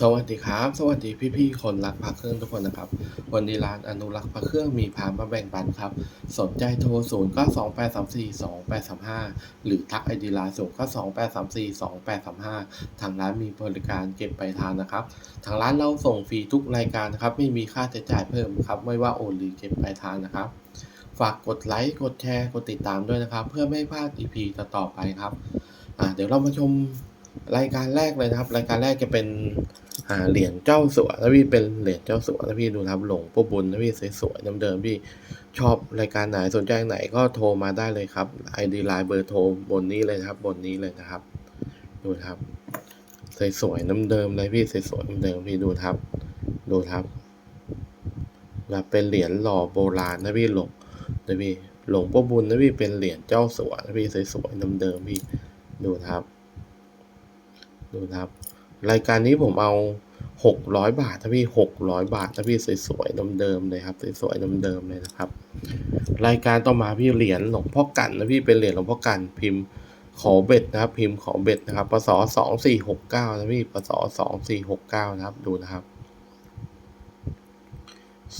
สวัสดีครับ สวัสดีพี่ๆคนรักพระเครื่องทุกคนนะครับ วันนี้ร้านอนุรักษ์พระเครื่องมีพามาแบ่งปันครับ สนใจโทร0 9 2 8 3 4 2 8 3 5หรือทักไอดีไลน์0 9 2 8 3 4 2 8 3 5ทางร้านมีบริการเก็บไปลายทางนะครับ ทางร้านเราส่งฟรีทุกรายการนะครับ ไม่มีค่าใช้จ่ายเพิ่มครับ ไม่ว่าโอนหรือเก็บปลายทางนะครับ ฝากกดไลค์กดแชร์กดติดตามด้วยนะครับ เพื่อไม่พลาด EP ต่อๆไปครับอ่าเดี๋ยวเรามาชม รายการแรกเลยนะครับ รายการแรกจะเป็นอ่าเหรียญเจ้าสัวนะพี่เป็นเหรียญเจ้าสัวนะพี่ดูครับหลงพ่อบุญนะพี่สวยๆเดิมๆพี่ชอบรายการไหนสนใจไหนก็โทรมาได้เลยครับ ID ไลน์เบอร์โทรบนนี้เลยครับ บนนี้เลยนะครับ ดูครับสวยๆเดิมเลยพี่สวยๆเดิมพี่ดูครับ ดูครับและเป็นเหรียญหล่อโบราณนะพี่หลงนะพี่หลงพ่อบุญนะพี่เป็นเหรียญเจ้าสัวนะพี่สวยๆเดิมพี่ดูครับ ดูนะครับ รายการนี้ผมเอาหกร้อยบาทนะพี่หกร้อยบาทนะพี่สวยๆเดิมๆเลยครับสวยๆเดิมๆเลยนะครับ รายการต่อมาพี่เหรียญหลวงพ่อกันนะพี่เป็นเหรียญหลวงพ่อกันพิมพ์ขอเบ็ดนะครับ พิมพ์ขอเบ็ดนะครับปศสองสี่หกเก้านะพี่ปศสองสี่หกเก้านะครับ ดูนะครับ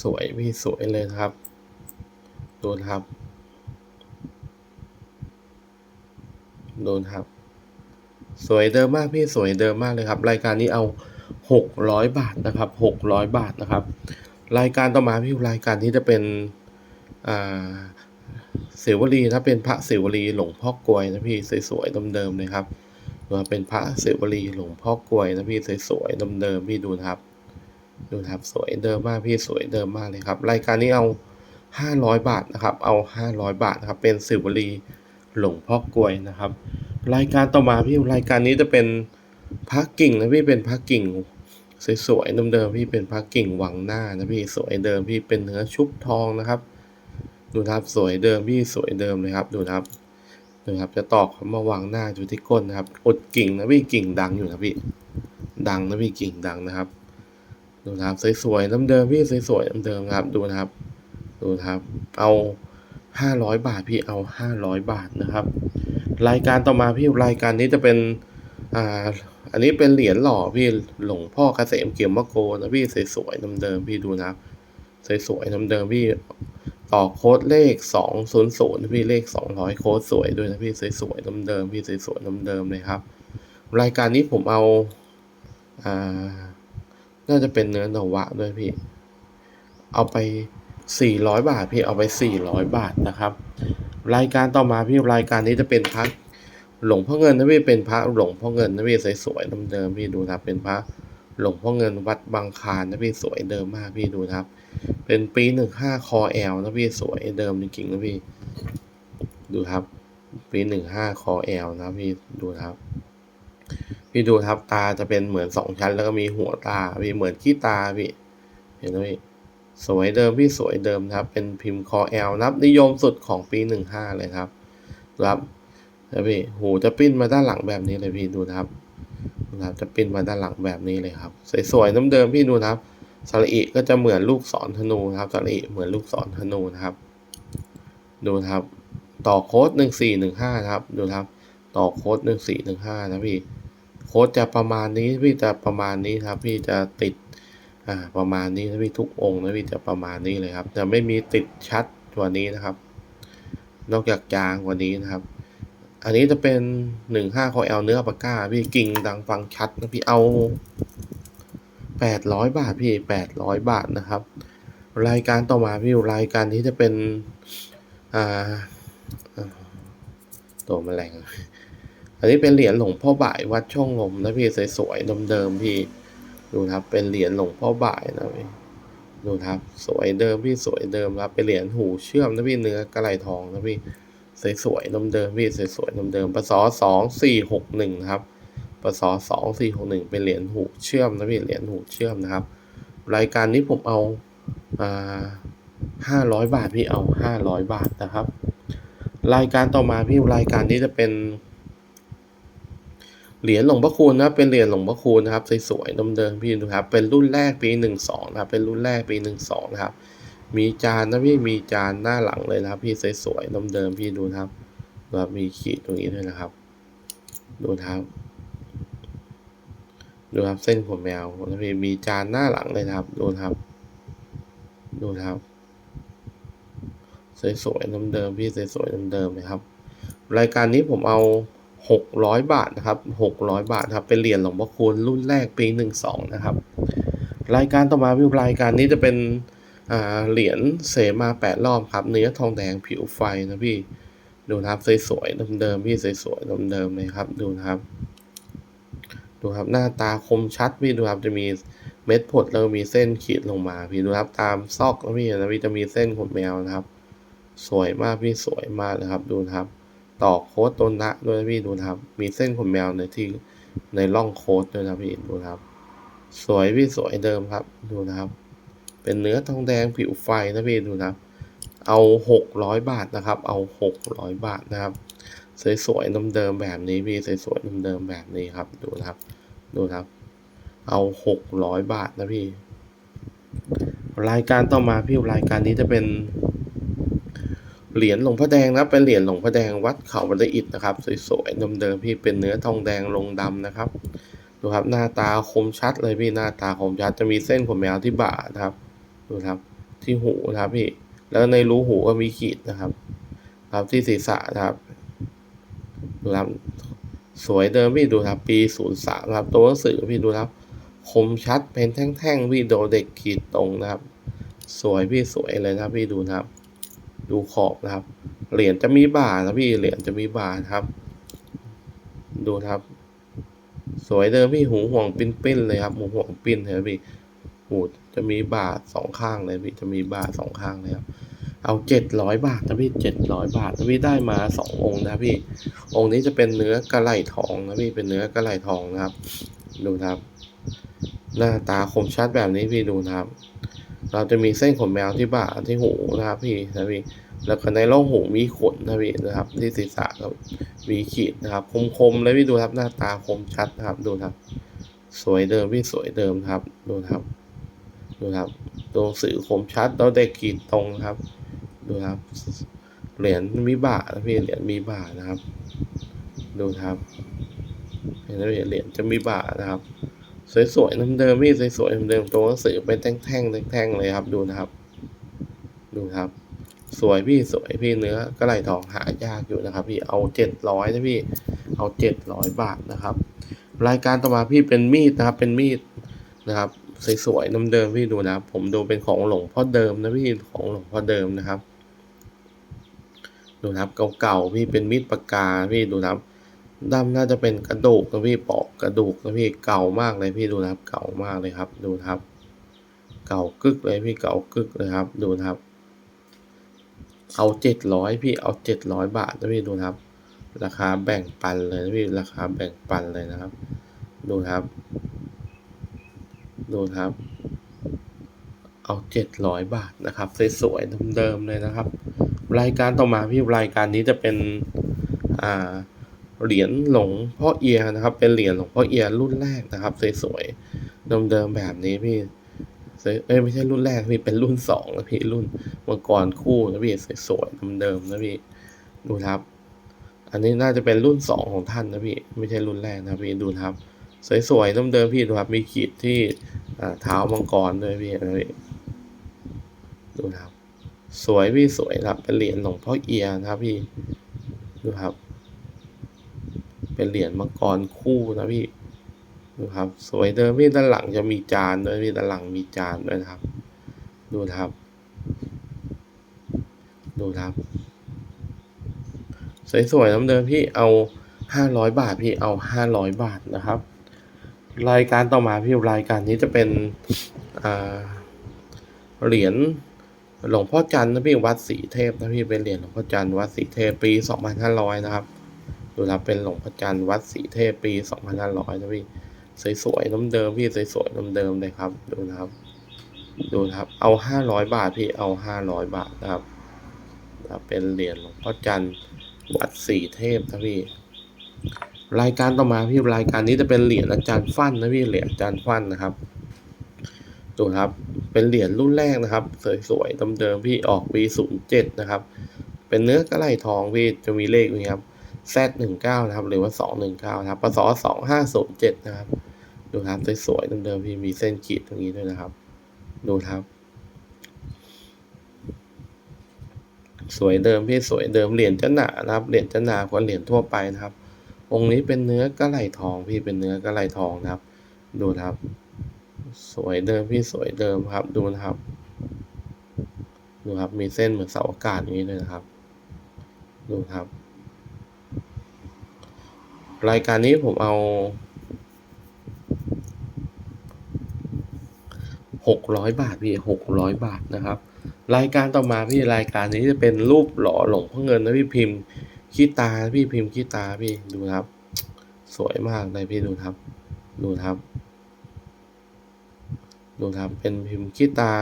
สวยพี่สวยเลยนะครับ ดูนะครับ ดูนะครับ สวยเดิมมากพี่สวยเดิมมากเลยครับ รายการนี้เอาหกร้อยบาทนะครับหกร้อยบาทนะครับ รายการต่อมาพี่รายการนี้จะเป็นอ่าเสวลีถ้าเป็นพระเสวลีหลวงพ่อกลวยนะพี่สวยๆเดิมๆเลยครับว่าเป็นพระเสวลีหลวงพ่อกลวยนะพี่สวยๆเดิมๆพี่ดูนะครับ ดูนะครับสวยเดิมมากพี่สวยเดิมมากเลยครับ รายการนี้เอาห้าร้อยบาทนะครับ เอาห้าร้อยบาทนะครับ เป็นเสวลีหลวงพ่อกลวยนะครับ รายการต่อมาพี่รายการนี้จะเป็นพักกิ่งนะพี่เป็นพักกิ่งสวยๆเดิมๆพี่เป็นพักกิ่งหวังหน้านะพี่สวยเดิมพี่เป็นเนื้อชุบทองนะครับ ดูนะครับสวยเดิมพี่สวยเดิมเลยครับดูนะครับดูนะครับจะตอกคำว่าวางหน้าอยู่ที่ก้นนะครับอดกิ่งนะพี่กิ่งดังอยู่นะพี่ดังนะพี่กิ่งดังนะครับ ดูนะครับสวยๆเดิมๆพี่สวยๆเดิมๆครับดูนะครับ ดูนะครับ เอา ห้าร้อยบาทพี่เอาห้าร้อยบาทนะครับ รายการต่อมาพี่รายการนี้จะเป็นอ่าอันนี้เป็นเหรียญหล่อพี่หลวงพ่อเกษมเกี่ยมมะโกนะพี่สวยๆเดิมๆพี่ดูนะครับสวยๆเดิมๆพี่ต่อโค้ดเลขสองศูนย์ศูนย์พี่เลขสองร้อยโค้ดสวยด้วยนะพี่สวยๆเดิมๆพี่สวยๆเดิมๆเลยครับ รายการนี้ผมเอาอ่าน่าจะเป็นเนื้อนวะด้วยพี่ เอาไป สี่ร้อยบาท พี่เอาไปสี่ร้อยบาทนะครับ รายการต่อมาพี่รายการนี้จะเป็นพระหลวงพ่อเงินนะพี่เป็นพระหลวงพ่อเงินนะพี่สวยๆเดิมๆพี่ดูนะครับเป็นพระหลวงพ่อเงินวัดบางคานนะพี่สวยเดิมมากพี่ดูนะครับ เป็นปีหนึ่งห้าคอแอลนะพี่สวยเดิมจริงๆนะพี่ดูครับ ปีหนึ่งห้าคอแอลนะพี่ดูนะครับ พี่ดูครับตาจะเป็นเหมือนสองชั้น แล้วก็มีหัวตาพี่เหมือนขี้ตาพี่เห็นไหมพี่ สวยเดิมพี่สวยเดิมครับ เป็นพิมพ์คอแอลนับนิยมสุดของปีหนึ่งห้าเลยครับ ครับแล้วพี่หูจะปิ้นมาด้านหลังแบบนี้เลยพี่ดูนะครับนะครับจะปิ้นมาด้านหลังแบบนี้เลยครับ สวยๆน้ำเดิมพี่ดูนะครับสระอิก็จะเหมือนลูกศรธนูนะครับสระอิเหมือนลูกศรธนูนะครับ ดูนะครับ ต่อโค้ดหนึ่งสี่หนึ่งห้าครับ ดูนะครับ ต่อโค้ดหนึ่งสี่หนึ่งห้านะพี่ โค้ดจะประมาณนี้พี่จะประมาณนี้ครับ พี่จะติด อ่าประมาณนี้นะพี่ทุกองค์นะพี่จะประมาณนี้เลยครับ จะไม่มีติดชัดกว่านี้นะครับ นอกจากจางกว่านี้นะครับ อันนี้จะเป็นหนึ่งห้าคอเอลเนื้อปากก้า พี่กิ่งดังฟังชัดนะพี่เอาแปดร้อยบาทพี่แปดร้อยบาทนะครับ รายการต่อมาพี่รายการนี้จะเป็นอ่าตัวแมลงอันนี้เป็นเหรียญหลวงพ่อบ่ายวัดช่องลมนะพี่สวยๆเดิมๆพี่ ดูครับ เป็นเหรียญหลวงพ่อบ่ายนะพี่ดูครับ สวยเดิมพี่สวยเดิมครับ เป็นเหรียญหูเชื่อมนะพี่เนื้อกระไหลทองนะพี่สวยๆเดิมพี่สวยๆเดิมปศสองสี่หกหนึ่งครับปศสองสี่หกหนึ่งเป็นเหรียญหูเชื่อมนะพี่เหรียญหูเชื่อมนะครับ รายการนี้ผมเอาอ่าห้าร้อยบาทพี่เอาห้าร้อยบาทนะครับ รายการต่อมาพี่รายการนี้จะเป็น เหรียญหลวงพ่อคูณนะครับเป็นเหรียญหลวงพ่อคูณนะครับสวยๆเดิมๆพี่ดูครับเป็นรุ่นแรกปีหนึ่งสองนะครับเป็นรุ่นแรกปีหนึ่งสองนะครับมีจานนะพี่มีจานหน้าหลังเลยนะครับ พี่สวยๆเดิมๆพี่ดูนะครับแบบมีขีดตรงนี้ด้วยนะครับ ดูครับดูครับเส้นขนแมวนะพี่มีจานหน้าหลังเลยนะครับ ดูครับ ดูครับสวยๆเดิมๆพี่สวยๆเดิมๆเลยครับ รายการนี้ผมเอา หกร้อยบาทนะครับหกร้อยบาทครับ เป็นเหรียญหลวงพ่อคูณรุ่นแรกปีหนึ่งสองนะครับ รายการต่อมาพี่รายการนี้จะเป็นเหรียญเสมาแปดรอบครับ เนื้อทองแดงผิวไฟนะพี่ ดูนะครับสวยๆเดิมๆพี่สวยๆเดิมๆเลยครับ ดูนะครับ ดูครับหน้าตาคมชัดพี่ดูครับจะมีเม็ดผดแล้วมีเส้นขีดลงมา พี่ดูครับตามซอกนะพี่นะพี่จะมีเส้นขนแมวนะครับ สวยมากพี่สวยมากเลยครับ ดูนะครับ ต่อโค้ดตัวนะด้วยนะพี่ดูนะครับ มีเส้นขนแมวในที่ในร่องโค้ดด้วยนะพี่ดูนะครับ สวยพี่สวยเดิมครับดูนะครับ เป็นเนื้อทองแดงผิวไฟนะพี่ดูนะครับ เอาหกร้อยบาทนะครับ เอาหกร้อยบาทนะครับ สวยๆเดิมแบบนี้พี่สวยๆเดิมแบบนี้ครับ ดูนะครับ ดูนะครับ เอาหกร้อยบาทนะพี่ รายการต่อมาพี่รายการนี้จะเป็น เหรียญหลวงพ่อแดงนะเป็นเหรียญหลวงพ่อแดงวัดเขาบันไดอิฐนะครับ สวยๆเดิมๆพี่เป็นเนื้อทองแดงลงดำนะครับ ดูครับหน้าตาคมชัดเลยพี่หน้าตาคมชัดจะมีเส้นขนแมวที่บ่านะครับ ดูครับที่หูนะครับพี่ แล้วในรูหูก็มีขีดนะครับ ครับที่ศีรษะนะครับดูครับสวยเดิมพี่ดูครับ ปีศูนย์สามครับตัวหนังสือพี่ดูครับ คมชัดเป็นแท่งๆพี่โดเด็กขีดตรงนะครับ สวยพี่สวยเลยนะพี่ดูนะครับ ดูขอบนะครับ เหรียญจะมีบ่านะพี่ เหรียญจะมีบ่านะครับ ดูครับ สวยเดิมพี่หูห่วงปิ้นๆเลยครับหูห่วงปิ้นเห็นไหมพี่หูจะมีบ่าสองข้างเลยพี่จะมีบ่าสองข้างเลยครับเอาเจ็ดร้อยบาทนะพี่เจ็ดร้อยบาทนะพี่ได้มาสององค์นะพี่ องค์นี้จะเป็นเนื้อกระไหล่ทองนะพี่เป็นเนื้อกระไหล่ทองนะครับ ดูครับ หน้าตาคมชัดแบบนี้พี่ดูนะครับ เราจะมีเส้นขนแมวที่บ่าที่หูนะครับพี่นะพี่แล้วก็ในร่องหูมีขนนะพี่นะครับ ที่ศีรษะครับมีขีดนะครับ คมๆเลยพี่ดูครับหน้าตาคมชัดนะครับดูครับ สวยเดิมพี่สวยเดิมครับดูครับดูครับตัวงสื่อคมชัดแล้วเด็กขีดตรงนะครับ ดูครับ เหรียญมีบ่านะพี่เหรียญมีบ่านะครับ ดูครับเห็นไหมเหรียญจะมีบ่านะครับ สวยๆเดิมๆพี่สวยๆเดิมๆตัวหนังสือเป็นแท่งๆแท่งๆเลยครับ ดูนะครับ ดูครับ สวยพี่สวยพี่เนื้อกระไหลทองหายากอยู่นะครับ พี่เอาเจ็ดร้อยนะพี่ เอาเจ็ดร้อยบาทนะครับ รายการต่อมาพี่เป็นมีดนะครับ เป็นมีดนะครับสวยๆเดิมๆพี่ดูนะครับ ผมดูเป็นของหลวงพ่อเดิมนะพี่ของหลวงพ่อเดิมนะครับ ดูนะครับเก่าๆพี่เป็นมีดปากกาพี่ดูนะครับ ด้มน่าจะเป็นกระดูกนะพี่ปอกกระดูกนะพี่เก่ามากเลยพี่ดูนะครับ เก่ามากเลยครับ ดูนะครับ เก่ากึกเลยพี่เก่ากึกเลยครับ ดูนะครับ เอาเจ็ดร้อยพี่เอาเจ็ดร้อยบาทนะพี่ดูนะครับ ราคาแบ่งปันเลยนะพี่ราคาแบ่งปันเลยนะครับ ดูนะครับ ดูนะครับ เอาเจ็ดร้อยบาทนะครับสวยๆเดิมๆเลยนะครับ รายการต่อมาพี่รายการนี้จะเป็นอ่า เหรียญหลงพ่อเอียนะครับ เป็นเหรียญหลงพ่อเอียรุ่นแรกนะครับ สวยๆเดิมๆแบบนี้พี่สวยเอ้ยไม่ใช่รุ่นแรกพี่เป็นรุ่นสองนะพี่รุ่นมังกรคู่นะพี่สวยๆเดิมๆนะพี่ดูครับ อันนี้น่าจะเป็นรุ่นสองของท่านนะพี่ไม่ใช่รุ่นแรกนะพี่ดูครับ สวยๆเดิมๆพี่ดูครับมีขีดที่เท้ามังกรด้วยพี่นะพี่ดูครับ สวยพี่สวยครับเป็นเหรียญหลวงพ่อเอียนะครับพี่ดูครับ เป็นเหรียญมังกรคู่นะพี่ดูครับ สวยเดิมพี่ด้านหลังจะมีจานด้วยพี่ด้านหลังมีจานด้วยนะครับ ดูนะครับ ดูครับ สวยๆเดิมพี่เอาห้าร้อยบาทพี่เอาห้าร้อยบาทนะครับ รายการต่อมาพี่รายการนี้จะเป็นเหรียญหลวงพ่อจันทร์นะพี่วัดศรีเทพนะพี่เป็นเหรียญหลวงพ่อจันทร์วัดศรีเทพปีสองพันห้าร้อยนะครับ ดูนะครับเป็นหลวงพ่อจันทร์วัดศรีเทพปีสองพันห้าร้อยนะพี่สวยๆน้ำเดิมพี่สวยๆน้ำเดิมเลยครับ ดูนะครับ ดูนะครับ เอาห้าร้อยบาทพี่เอาห้าร้อยบาทนะครับนะเป็นเหรียญหลวงพ่อจันทร์วัดศรีเทพนะพี่ รายการต่อมาพี่รายการนี้จะเป็นเหรียญอาจารย์ฟั่นนะพี่เหรียญอาจารย์ฟั่นนะครับดูครับ เป็นเหรียญรุ่นแรกนะครับ สวยๆเดิมๆพี่ออกปีศูนย์เจ็ดนะครับ เป็นเนื้อกระไหลทองพี่จะมีเลขนี้ครับ Z หนึ่งเก้านะครับ หรือว่าสองหนึ่งเก้านะครับปศสองห้าศูนย์เจ็ดนะครับ ดูครับสวยๆเดิมๆพี่มีเส้นขีดตรงนี้ด้วยนะครับ ดูครับ สวยเดิมพี่สวยเดิมเหรียญจะหนานะครับ เหรียญจะหนากว่าเหรียญทั่วไปนะครับ องค์นี้เป็นเนื้อกระไหลทองพี่เป็นเนื้อกระไหลทองนะครับ ดูครับ สวยเดิมพี่สวยเดิมครับ ดูนะครับ ดูครับมีเส้นเหมือนเสาอากาศอย่างนี้เลยนะครับ ดูครับ รายการนี้ผมเอาหกร้อยบาทพี่หกร้อยบาทนะครับ รายการต่อมาพี่รายการนี้จะเป็นรูปหล่อหลงพ่อเงินนะพี่พิมพ์ขี้ตาพี่พิมพ์ขี้ตาพี่ดูครับ สวยมากเลยพี่ดูครับ ดูครับดูครับเป็นพิมพ์ขี้ตา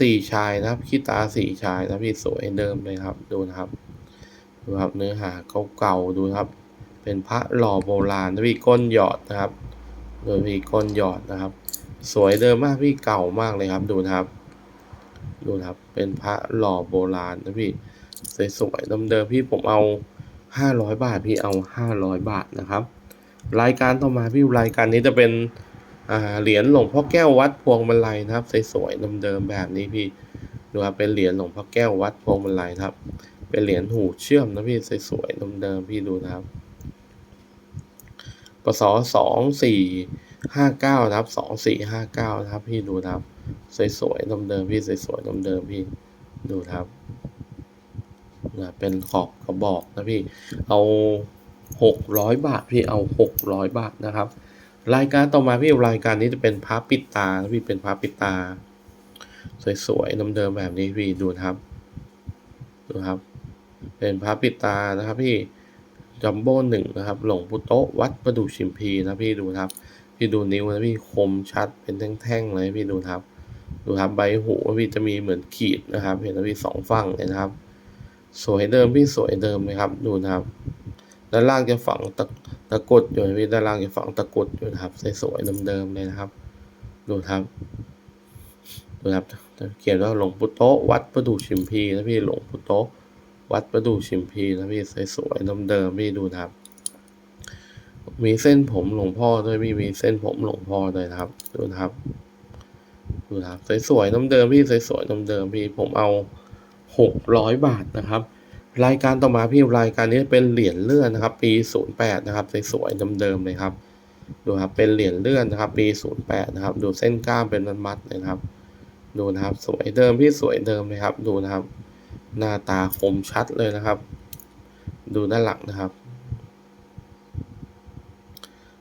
สี่ชายนะครับขี้ตาสี่ชายนะพี่สวยเดิมเลยครับ ดูนะครับดูครับเนื้อหาเก่าๆดูครับ เป็นพระหล่อโบราณนะพี่ก้นหยอดนะครับโดยพี่ก้นหยอดนะครับ สวยเดิมมากพี่เก่ามากเลยครับดูนะครับ ดูนะครับเป็นพระหล่อโบราณนะพี่สวยๆเดิมๆพี่ผมเอาห้าร้อยบาทพี่เอาห้าร้อยบาทนะครับ รายการต่อมาพี่รายการนี้จะเป็นเหรียญหลวงพ่อแก้ววัดพวงมาลัยนะครับสวยๆเดิมๆแบบนี้พี่ดูครับเป็นเหรียญหลวงพ่อแก้ววัดพวงมาลัยครับ เป็นเหรียญหูเชื่อมนะพี่สวยๆเดิมๆพี่ดูนะครับ ปศสองสี่ห้าเก้านะครับสองสี่ห้าเก้านะครับ พี่ดูนะครับ สวยๆเดิมๆพี่สวยๆเดิมๆพี่ดูนะครับนะเป็นขอบกระบอกนะพี่ เอาหกร้อยบาทพี่เอาหกร้อยบาทนะครับ รายการต่อมาพี่รายการนี้จะเป็นพระปิดตานะพี่เป็นพระปิดตา สวยๆเดิมๆแบบนี้พี่ดูนะครับ ดูครับ เป็นพระปิดตานะครับพี่ จัมโบ้หนึ่งนะครับ หลวงปู่โตะวัดประดูชิมพีนะพี่ดูครับ พี่ดูนิ้วนะพี่คมชัดเป็นแท่งๆเลยพี่ดูครับ ดูครับใบหูพี่จะมีเหมือนขีดนะครับ เห็นนะพี่สองฝั่งเลยนะครับ สวยเดิมพี่สวยเดิมเลยครับ ดูนะครับ ด้านล่างจะฝังตะตะกุดอยู่นะพี่ด้านล่างจะฝังตะกุดอยู่นะครับสวยๆเดิมๆเลยนะครับ ดูครับดูครับเขียนว่าหลวงปู่โตวัดประดูชิมพีนะพี่หลวงปู่โต วัดประดู่ชิมพีนะพี่สวยๆเดิมๆพี่ดูนะครับ มีเส้นผมหลวงพ่อด้วยพี่มีเส้นผมหลวงพ่อด้วยนะครับ ดูนะครับ ดูนะครับสวยๆเดิมๆพี่สวยๆเดิมๆพี่ผมเอาหกร้อยบาทนะครับ รายการต่อมาพี่รายการนี้เป็นเหรียญเลื่อนนะครับ ปีศูนย์แปดนะครับสวยๆเดิมๆเลยครับดูครับเป็นเหรียญเลื่อนนะครับ ปีศูนย์แปดนะครับ ดูเส้นกล้ามเป็นมัดๆเลยนะครับ ดูนะครับ สวยเดิมพี่สวยเดิมเลยครับ ดูนะครับ หน้าตาคมชัดเลยนะครับ ดูด้านหลังนะครับ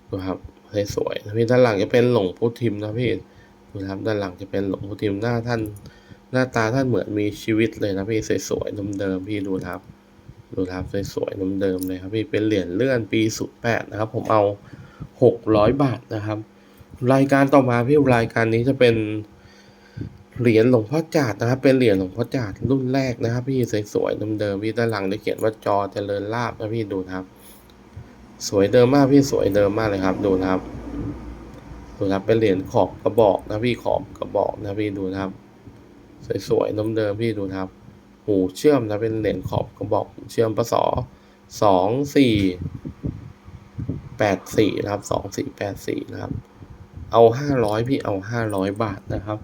ดูครับสวยๆนะพี่ด้านหลังจะเป็นหลวงพุทิมนะพี่ดูนะครับด้านหลังจะเป็นหลวงพุทิมหน้าท่าน หน้าตาท่านเหมือนมีชีวิตเลยนะพี่สวยๆเดิมๆพี่ดูนะครับดูนะครับสวยๆเดิมๆเลยครับพี่เป็นเหรียญเลื่อนปีสุดแปดนะครับ ผมเอาหกร้อยบาทนะครับ รายการต่อมาพี่รายการนี้จะเป็น เหรียญหลวงพ่อจาดนะครับ เป็นเหรียญหลวงพ่อจาดรุ่นแรกนะครับ พี่สวยๆเดิมๆพี่ด้านหลังได้เขียนว่าจอเจริญลาบนะพี่ดูครับ สวยเดิมมากพี่สวยเดิมมากเลยครับดูครับ ดูครับเป็นเหรียญขอบกระบอกนะพี่ขอบกระบอกนะพี่ดูครับ สวยๆเดิมๆพี่ดูครับ หูเชื่อมนะเป็นเหรียญขอบกระบอกเชื่อมปศสองสี่แปดสี่นะครับสองสี่แปดสี่นะครับ เอาห้าร้อยพี่เอาห้าร้อยบาทนะครับ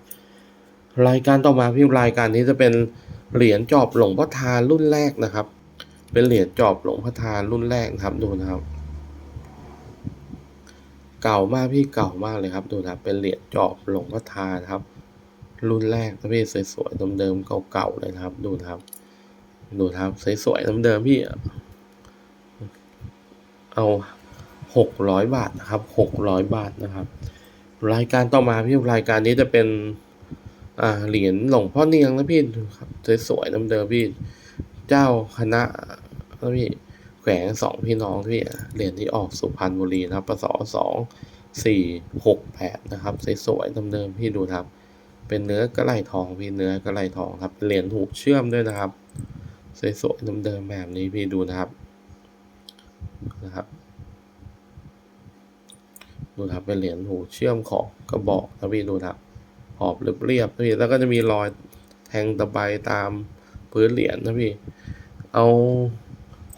รายการต่อมาพี่รายการนี้จะเป็นเหรียญจอบหลงพ่อทานรุ่นแรกนะครับ เป็นเหรียญจอบหลงพ่อทานรุ่นแรกนะครับดูนะครับ เก่ามากพี่เก่ามากเลยครับดูนะครับเป็นเหรียญจอบหลงพ่อทานครับ รุ่นแรกนะพี่สวยๆเดิมๆเก่าๆเลยครับ ดูนะครับ ดูนะครับสวยๆเดิมๆพี่ เอาหกร้อยบาทนะครับหกร้อยบาทนะครับ รายการต่อมาพี่รายการนี้จะเป็น อ่าเหรียญหลวงพ่อเนียงนะพี่ดูครับสวยๆเดิมๆพี่ เจ้าคณะนะพี่แขวงสองพี่น้องพี่เหรียญที่ออกสุพรรณบุรีนะครับปศสองสี่หกแปดนะครับสวยๆเดิมๆพี่ดูครับ เป็นเนื้อกระไหลทองพี่เนื้อกระไหลทองครับเหรียญถูกเชื่อมด้วยนะครับสวยๆเดิมๆแบบนี้พี่ดูนะครับนะครับดูนะครับเป็นเหรียญหูเชื่อมขอบกระบอกนะพี่ดูนะครับ ขอบเรียบๆนะพี่แล้วก็จะมีรอยแทงตะไบตามพื้นเหรียญนะพี่เอา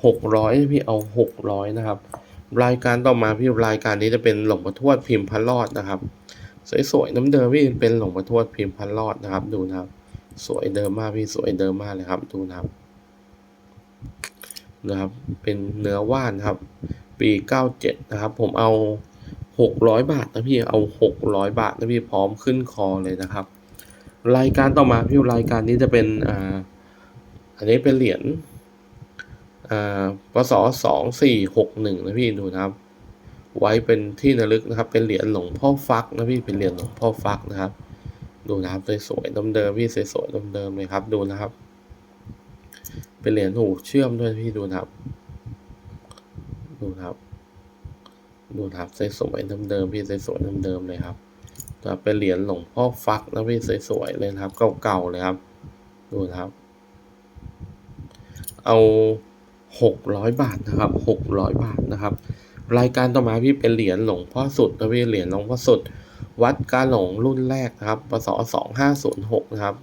หกร้อยพี่เอาหกร้อยนะครับ รายการต่อมาพี่รายการนี้จะเป็นหลวงพ่อทวดพิมพ์พระรอดนะครับ สวยๆน้ำเดิมพี่เป็นหลวงพ่อทวดพิมพ์พระรอดนะครับดูนะครับ สวยเดิมมากพี่สวยเดิมมากเลยครับดูนะครับนะครับ เป็นเนื้อว่านครับ ปีเก้าเจ็ดนะครับ ผมเอา หกร้อยบาทนะพี่เอาหกร้อยบาทนะพี่พร้อมขึ้นคอเลยนะครับ รายการต่อมาพี่รายการนี้จะเป็นอ่าอันนี้เป็นเหรียญอ่าพศสองสี่หกหนึ่งนะพี่ดูนะครับ ไว้เป็นที่ระลึกนะครับ เป็นเหรียญหลวงพ่อฟักนะพี่เป็นเหรียญหลวงพ่อฟักนะครับ ดูนะครับสวยๆเดิมๆพี่สวยๆเดิมๆเลยครับดูนะครับ เป็นเหรียญหูเชื่อมด้วยพี่ดูนะครับ ดูนะครับ ดูครับสวยๆเดิมๆพี่สวยๆเดิมๆเลยครับจะเป็นเหรียญหลวงพ่อฟักนะพี่สวยๆเลยครับ เก่าๆเลยครับ ดูครับ เอาหกร้อยบาทนะครับหกร้อยบาทนะครับ รายการต่อมาพี่เป็นเหรียญหลวงพ่อสุดนะพี่เหรียญหลวงพ่อสุด วัดกาหลงรุ่นแรกนะครับปศสองห้าศูนย์หกนะครับ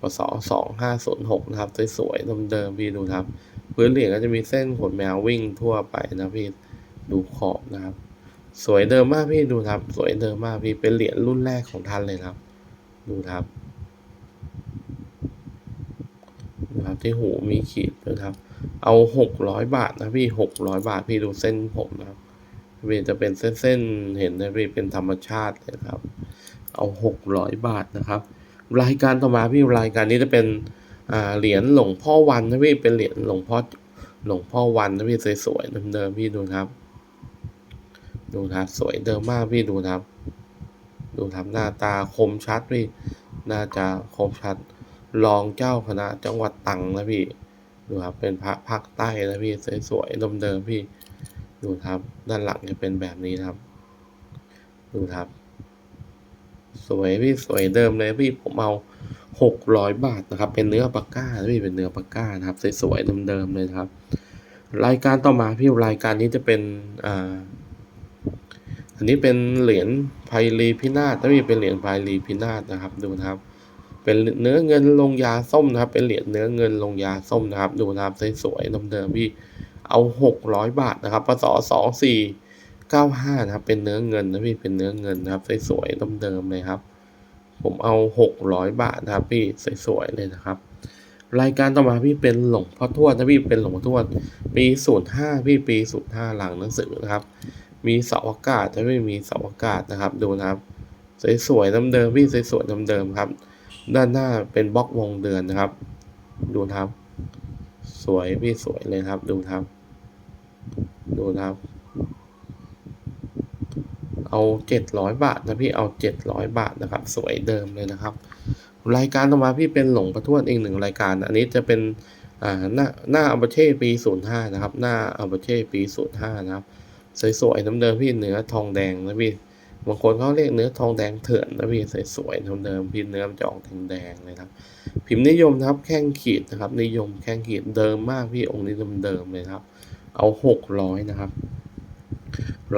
ปศสองห้าศูนย์หกนะครับสวยๆเดิมๆพี่ดูครับ พื้นเหรียญก็จะมีเส้นขนแมววิ่งทั่วไปนะพี่ ดูขอบนะครับ สวยเดิมมากพี่ดูครับ สวยเดิมมากพี่เป็นเหรียญรุ่นแรกของท่านเลยครับ ดูครับนะครับที่หูมีขีดนะครับ เอาหกร้อยบาทนะพี่หกร้อยบาทพี่ดูเส้นผมนะครับพี่จะเป็นเส้นๆเห็นนะพี่เป็นธรรมชาติเลยครับ เอาหกร้อยบาทนะครับ รายการต่อมาพี่รายการนี้จะเป็นอ่าเหรียญหลวงพ่อวันนะพี่เป็นเหรียญหลวงพ่อหลวงพ่อวันนะพี่สวยๆเดิมๆพี่ดูครับ ดูครับสวยเดิมมากพี่ดูครับ ดูทำหน้าตาคมชัดพี่น่าจะคมชัดรองเจ้าคณะจังหวัดตังนะพี่ ดูครับเป็นพระภาคใต้นะพี่สวยๆเดิมๆพี่ ดูครับ ด้านหลังจะเป็นแบบนี้ครับ ดูครับ สวยพี่สวยเดิมเลยพี่ผมเอาหกร้อยบาทนะครับ เป็นเนื้อปากก้าพี่เป็นเนื้อปากก้านะครับสวยๆเดิมๆเลยครับ รายการต่อมาพี่รายการนี้จะเป็นอ่า อันนี้เป็นเหรียญไพลีพินาศนะพี่เป็นเหรียญไพลีพินาศนะครับ ดูนะครับ เป็นเนื้อเงินลงยาส้มนะครับ เป็นเหรียญเนื้อเงินลงยาส้มนะครับ ดูนะครับสวยๆเดิมๆพี่เอาหกร้อยบาทนะครับพศสองสี่เก้าห้านะครับ เป็นเนื้อเงินนะพี่เป็นเนื้อเงินนะครับสวยๆเดิมๆเลยครับ ผมเอาหกร้อยบาทนะครับ พี่สวยๆเลยนะครับรายการต่อมาพี่เป็นหลวงพ่อทวดนะพี่เป็นหลวงพ่อทวด ปีศูนย์ห้าพี่ปีศูนย์ห้าหลังหนังสือนะครับ มีเสาอากาศจะไม่มีเสาอากาศนะครับ ดูนะครับสวยๆเดิมๆพี่สวยๆเดิมๆครับ ด้านหน้าเป็นบล็อกวงเดือนนะครับ ดูนะครับ สวยพี่สวยเลยครับ ดูนะครับ ดูนะครับ เอาเจ็ดร้อยบาทนะพี่เอาเจ็ดร้อยบาทนะครับ สวยเดิมเลยนะครับ รายการต่อมาพี่เป็นหลงประทวดอีกหนึ่งรายการ อันนี้จะเป็นอ่าหน้าหน้าอัลเบเช่ปีศูนย์ห้านะครับ หน้าอัลเบเช่ปีศูนย์ห้านะครับ สวยๆน้ำเดิมพี่เนื้อทองแดงนะพี่บางคนเขาเรียกเนื้อทองแดงเถื่อนนะพี่สวยๆน้ำเดิมพี่เนื้อจะออกแดงๆเลยครับ พิมพ์นิยมนะครับแข้งขีดนะครับ นิยมแข้งขีดเดิมมากพี่องค์นี้เดิมๆเลยครับ เอาหกร้อยนะครับ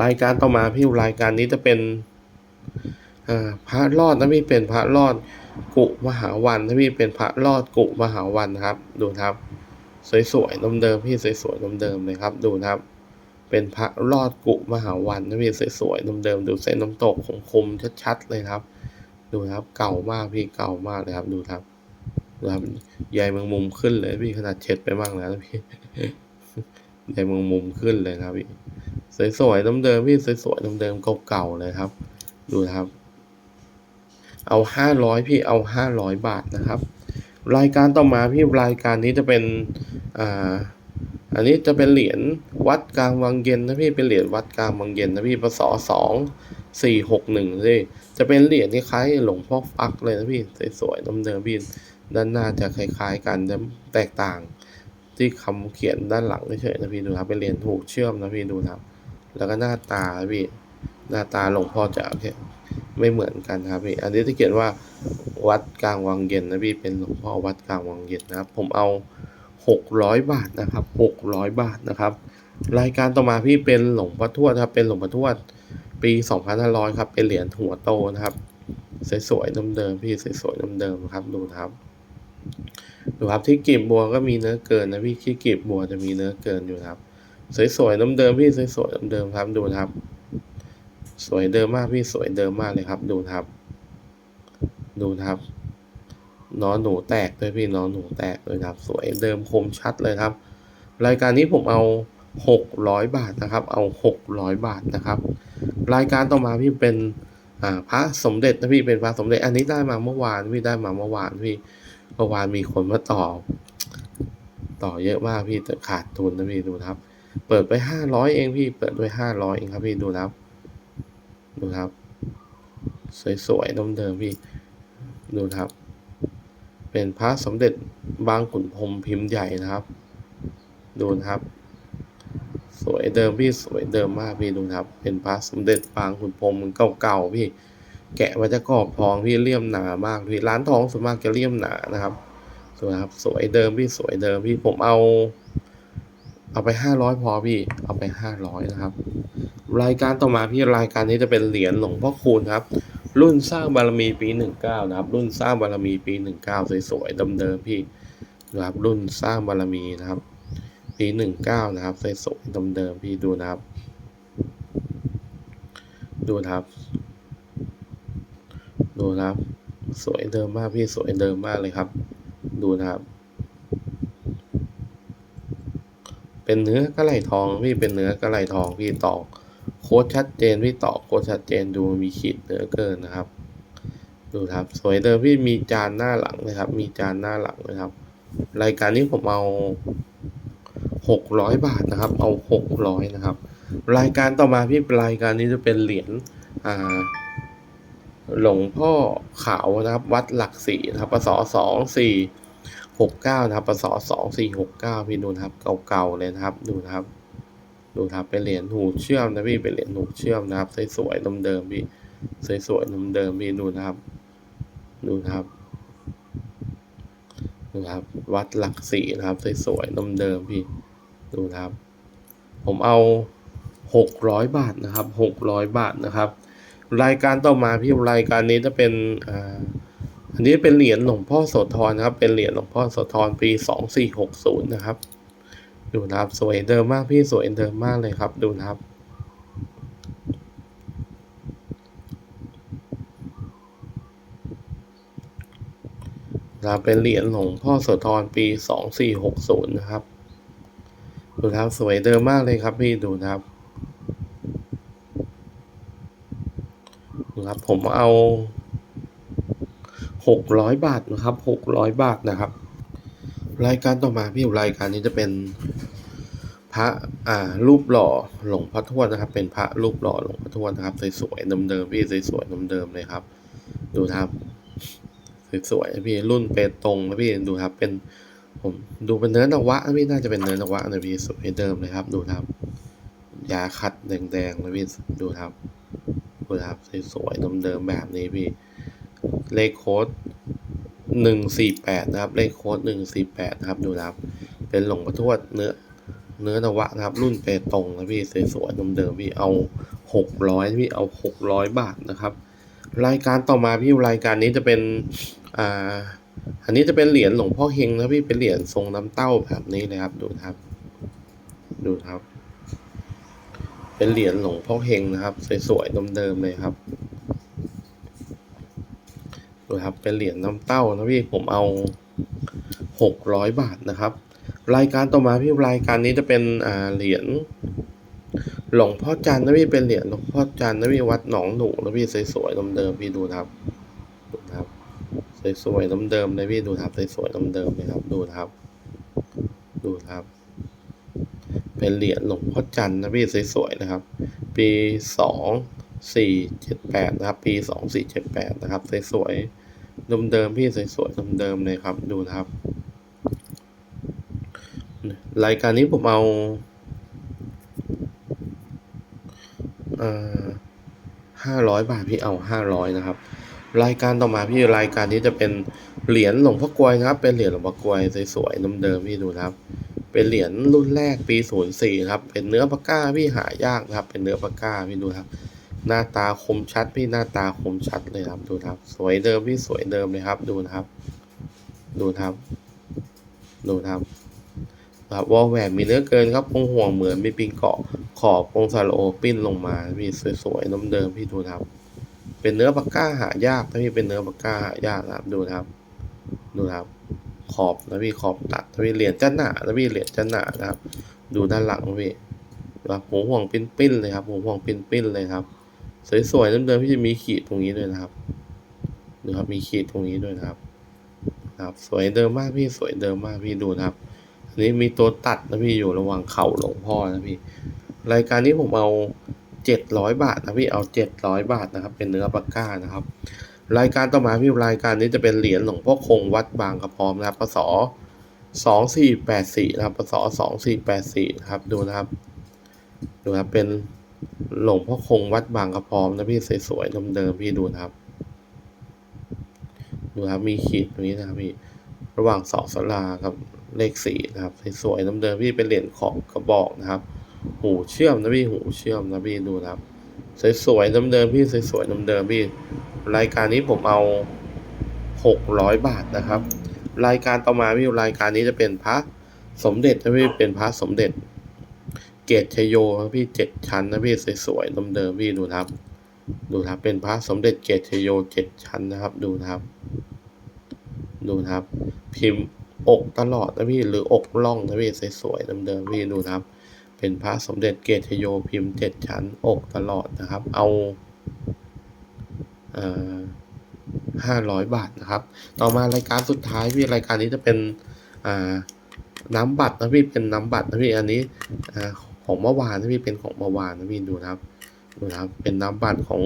รายการต่อมาพี่รายการนี้จะเป็นพระรอดนะพี่เป็นพระรอดกุมหาวันนะพี่เป็นพระรอดกุมหาวันนะครับ ดูครับ สวยๆเดิมพี่สวยๆเดิมเลยครับ ดูครับ เป็นพระรอดกุมหาวันนะพี่สวยๆเดิมๆดูเส้นน้ำตกคมชัดๆเลยครับ ดูครับเก่ามากพี่เก่ามากเลยครับดูครับดูครับใยแมงมุมขึ้นเลยพี่ขนาดเช็ดไปบ้างแล้วพี่ใยแมงมุมขึ้นเลยครับพี่สวยๆเดิมๆพี่สวยๆเดิมๆเก่าๆเลยครับ ดูครับ เอาห้าร้อยพี่เอาห้าร้อยบาทนะครับ รายการต่อมาพี่รายการนี้จะเป็นอ่าอันนี้จะเป็นเหรียญ วัดกลางวังเย็นนะพี่เป็นเหรียญวัดกลางวังเย็นนะพี่พศสองสี่หกหนึ่งเลยจะเป็นเหรียญที่คล้ายหลวงพ่อฟักเลยนะพี่สวยๆน้ำเดิมพี่ด้านหน้าจะคล้ายๆกันแต่แตกต่าง ที่คำเขียนด้านหลังเฉยๆนะพี่ดูครับเป็นเหรียญถูกเชื่อมนะพี่ดูครับ แล้วก็หน้าตาพี่หน้าตาหลวงพ่อจะไม่เหมือนกันครับพี่อันนี้ที่เขียนว่าวัดกลางวังเย็นนะพี่เป็นหลวงพ่อวัดกลางวังเย็นนะครับ ผมเอาหกร้อยบาทนะครับหกร้อยบาทนะครับ รายการต่อมาพี่เป็นหลวงพ่อทวดครับเป็นหลวงพ่อทวด ปีสองพันห้าร้อยครับ เป็นเหรียญหัวโตนะครับ สวยๆเดิมๆพี่สวยๆเดิมๆครับดูครับดูครับที่กีบบัวก็มีเนื้อเกินนะพี่ที่กีบบัวจะมีเนื้อเกินอยู่ครับ สวยๆเดิมๆพี่สวยๆเดิมๆครับดูครับ สวยเดิมมากพี่สวยเดิมมากเลยครับ ดูครับ ดูครับน้องหนูแตกด้วยพี่น้องหนูแตกเลยครับ สวยเดิมคมชัดเลยครับ รายการนี้ผมเอา หกร้อยบาทนะครับ เอาหกร้อยบาทนะครับ รายการต่อมาพี่เป็นพระสมเด็จนะพี่เป็นพระสมเด็จอันนี้ได้มาเมื่อวานพี่ได้มาเมื่อวานพี่เมื่อวานมีคนมาต่อ ต่อเยอะมากพี่แต่ขาดทุนนะพี่ดูครับ เปิดไปห้าร้อยเองพี่เปิดด้วยห้าร้อยเองครับพี่ดูครับ ดูครับ สวยๆเดิมๆพี่ ดูครับ เป็นพระสมเด็จบางขุนพรมพิมพ์ใหญ่นะครับ ดูนะครับ สวยเดิมพี่สวยเดิมมากพี่ดูครับ เป็นพระสมเด็จบางขุนพรมเก่าๆพี่ แกะมาจากกรอบทองพี่เลี่ยมหนามากพี่ร้านทองส่วนมากจะเลี่ยมหนานะครับสวยครับสวยเดิมพี่สวยเดิมพี่ผมเอา เอาไปห้าร้อยพอพี่ เอาไปห้าร้อยนะครับ รายการต่อมาพี่รายการนี้จะเป็นเหรียญหลวงพ่อคูณครับ รุ่นสร้างบารมีปีหนึ่งเก้านะครับ รุ่นสร้างบารมีปีหนึ่งเก้าสวยๆเดิมๆพี่นะครับรุ่นสร้างบารมีนะครับ ปีหนึ่งเก้านะครับสวยๆเดิมๆพี่ดูนะครับ ดูนะครับ ดูนะครับ สวยเดิมมากพี่สวยเดิมมากเลยครับ ดูนะครับ เป็นเนื้อกระไหลทองพี่เป็นเนื้อกระไหลทองพี่ตอกโค้ดชัดเจนพี่ตอกโค้ดชัดเจนดูมีขีดเนื้อเกินนะครับ ดูครับ สวยเดิมพี่มีจานหน้าหลังนะครับ มีจานหน้าหลังนะครับ รายการนี้ผมเอา หกร้อยบาทนะครับ เอาหกร้อยนะครับ รายการต่อมาพี่รายการนี้จะเป็นเหรียญหลวงพ่อขาวนะครับ วัดหลักสี่นะครับปศสองสี่หกเก้านะครับปศสองสี่หกเก้าพี่ดูนะครับ เก่าๆเลยนะครับ ดูนะครับ ดูนะครับ เป็นเหรียญหูเชื่อมนะพี่ เป็นเหรียญหูเชื่อมนะครับ สวยๆเดิมๆพี่ สวยๆเดิมๆพี่ ดูนะครับ ดูนะครับ นะครับ วัดหลักสี่นะครับ สวยๆเดิมๆพี่ ดูนะครับ ผมเอาหกร้อยบาทนะครับหกร้อยบาทนะครับ รายการต่อมาพี่รายการนี้จะเป็นอ่าอันนี้เป็นเหรียญหลวงพ่อโสธรนะครับ เป็นเหรียญหลวงพ่อโสธรปีสองสี่หกศูนย์นะครับ ดูนะครับ สวยเดิมมากพี่สวยเดิมมากเลยครับ ดูนะครับ นะเป็นเหรียญหลวงพ่อโสธรปีสองสี่หกศูนย์นะครับ ดูครับสวยเดิมมากเลยครับพี่ดูนะครับนะครับผมเอาหกร้อยบาทนะครับหกร้อยบาทนะครับ รายการต่อมาพี่รายการนี้จะเป็นพระอ่ารูปหล่อหลวงพ่อทวดนะครับ เป็นพระรูปหล่อหลวงพ่อทวดนะครับสวยๆเดิมๆพี่สวยๆเดิมๆเลยครับ ดูครับ สวยๆนะพี่รุ่นเปตรงนะพี่ดูครับ เป็นผมดูเป็นเนื้อนวะนะพี่น่าจะเป็นเนื้อนวะนะพี่สวยเดิมเลยครับ ดูครับ ยาขัดแดงๆนะพี่ดูครับดูครับสวยๆเดิมๆแบบนี้พี่ เลขโค้ดหนึ่งสี่แปดนะครับ เลขโค้ดหนึ่งสี่แปดนะครับ ดูครับ เป็นหลงพ่อทวดเนื้อเนื้อนวะนะครับ รุ่นเปตรงนะพี่สวยๆเดิมๆพี่เอาหกร้อยพี่เอาหกร้อยบาทนะครับ รายการต่อมาพี่รายการนี้จะเป็นอ่าอันนี้จะเป็นเหรียญหลวงพ่อเฮงนะพี่เป็นเหรียญทรงน้ำเต้าแบบนี้เลยครับ ดูครับ ดูครับ เป็นเหรียญหลวงพ่อเฮงนะครับ สวยๆเดิมๆเลยครับ ดูครับ เป็นเหรียญน้ำเต้านะพี่ผมเอาหกร้อยบาทนะครับ รายการต่อมาพี่รายการนี้จะเป็นอ่าเหรียญ หลวงพ่อจันทร์นะพี่เป็นเหรียญหลวงพ่อจันทร์นะพี่วัดหนองหนูนะพี่สวยๆเดิมๆพี่ดูนะครับดูนะครับสวยๆเดิมๆเลยพี่ดูนะครับสวยๆเดิมๆเลยครับดูนะครับ ดูนะครับ เป็นเหรียญหลวงพ่อจันทร์นะพี่สวยๆนะครับ ปีสองสี่เจ็ดแปดนะครับ ปีสองสี่เจ็ดแปดนะครับสวยๆเดิมๆพี่สวยๆเดิมๆเลยครับ ดูนะครับ รายการนี้ผมเอา เอ่อห้าร้อยบาทพี่เอาห้าร้อยนะครับ รายการต่อมาพี่รายการนี้จะเป็นเหรียญหลวงพ่อกลวยนะครับ เป็นเหรียญหลวงพ่อกลวยสวยๆน้ำเดิมพี่ดูนะครับ เป็นเหรียญรุ่นแรกปีศูนย์สี่ครับ เป็นเนื้อปากก้าพี่หายากนะครับ เป็นเนื้อปากก้าพี่ดูครับ หน้าตาคมชัดพี่หน้าตาคมชัดเลยครับดูนะครับ สวยเดิมพี่สวยเดิมเลยครับ ดูนะครับ ดูนะครับ ดูนะครับ นะครับวอลแหวนมีเนื้อเกินครับวงห่วงเหมือนมีปิงเกาะขอบวงซาโลปิ้นลงมาพี่สวยๆน้ำเดิมพี่ดูนะครับ เป็นเนื้อปากก้าหายากนะพี่เป็นเนื้อปากก้าหายากนะครับดูนะครับ ดูนะครับ ขอบนะพี่ขอบตัดนะพี่เหรียญจะหนานะพี่เหรียญจะหนานะครับ ดูด้านหลังพี่นะครับหัวห่วงปิ้นๆเลยครับหัวห่วงปิ้นๆเลยครับ สวยๆน้ำเดิมพี่จะมีขีดตรงนี้ด้วยนะครับดูครับมีขีดตรงนี้ด้วยนะครับ ครับ สวยเดิมมากพี่สวยเดิมมากพี่ดูนะครับ นนี้มีตัวตัดนะพี่อยู่ระหว่างเข่าหลวงพ่อนะพี่ รายการนี้ผมเอาเจ็ดร้อยบาทนะพี่เอาเจ็ดร้อยบาทนะครับ เป็นเนื้อปากก้านะครับ รายการต่อมาพี่รายการนี้จะเป็นเหรียญหลวงพ่อคงวัดบางกระพร้อมนะครับปศสองสี่แปดสี่นะครับปศสองสี่แปดสี่นะครับดูนะครับ ดูนะครับเป็นหลวงพ่อคงวัดบางกระพร้อมนะพี่สวยๆเดิมๆพี่ดูนะครับ ดูครับมีขีดตรงนี้นะครับพี่ระหว่างสองสลากับ เลขสี่นะครับสวยๆเดิมๆพี่เป็นเหรียญของกระบอกนะครับ หูเชื่อมนะพี่หูเชื่อมนะพี่ดูนะครับสวยๆเดิมๆพี่สวยๆเดิมๆพี่รายการนี้ผมเอาหกร้อยบาทนะครับ รายการต่อมาพี่รายการนี้จะเป็นพระสมเด็จนะพี่เป็นพระสมเด็จ เกตชโยครับพี่เจ็ดชั้นนะพี่สวยๆเดิมๆพี่ดูนะครับ ดูนะครับเป็นพระสมเด็จเกตชโยเจ็ดชั้นนะครับ ดูนะครับ ดูนะครับ พิมพ์ อกตลอดนะพี่หรืออกล่องนะพี่สวยๆเดิมๆพี่ดูนะครับ เป็นพระสมเด็จเกตโยพิมพ์เจ็ดชั้นอกตลอดนะครับ เอาห้าร้อยบาทนะครับ ต่อมารายการสุดท้ายพี่รายการนี้จะเป็นน้ำบัตรนะพี่เป็นน้ำบัตรนะพี่อันนี้อของเมื่อวานนะพี่เป็นของเมื่อวานนะพี่ดูนะครับดูนะครับ เป็นน้ำบัตรของ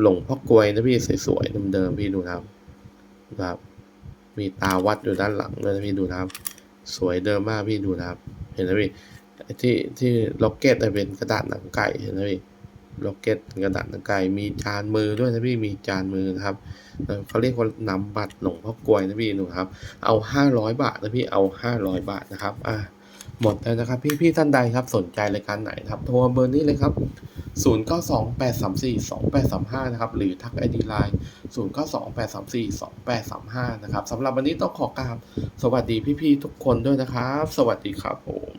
หลวงพ่อกลวยนะพี่สวยๆเดิมๆพี่ดูนะครับนะครับ มีตาวัดอยู่ด้านหลังด้วยนะพี่ดูนะครับ สวยเดิมมากพี่ดูนะครับ เห็นไหมพี่ที่ที่ล็อกเก็ตเป็นกระดาษหนังไก่เห็นไหมพี่ล็อกเก็ตกระดาษหนังไก่มีจานมือด้วยนะพี่มีจานมือนะครับเขาเรียกว่านำบัตรหลวงพ่อกลวยนะพี่ดูครับ เอาห้าร้อยบาทนะพี่เอาห้าร้อยบาทนะครับอ่า หมดแล้วนะครับ พี่พี่ท่านใดครับสนใจรายการไหนครับโทรเบอร์นี้เลยครับ 0 9 2 8 3 4 2 8 3 5 นะครับ หรือทักไอดีไลน์0 9 2 8 3 4 2 8 3 5 นะครับสำหรับวันนี้ต้องขอกราบสวัสดีพี่พี่ทุกคนด้วยนะครับ สวัสดีครับผม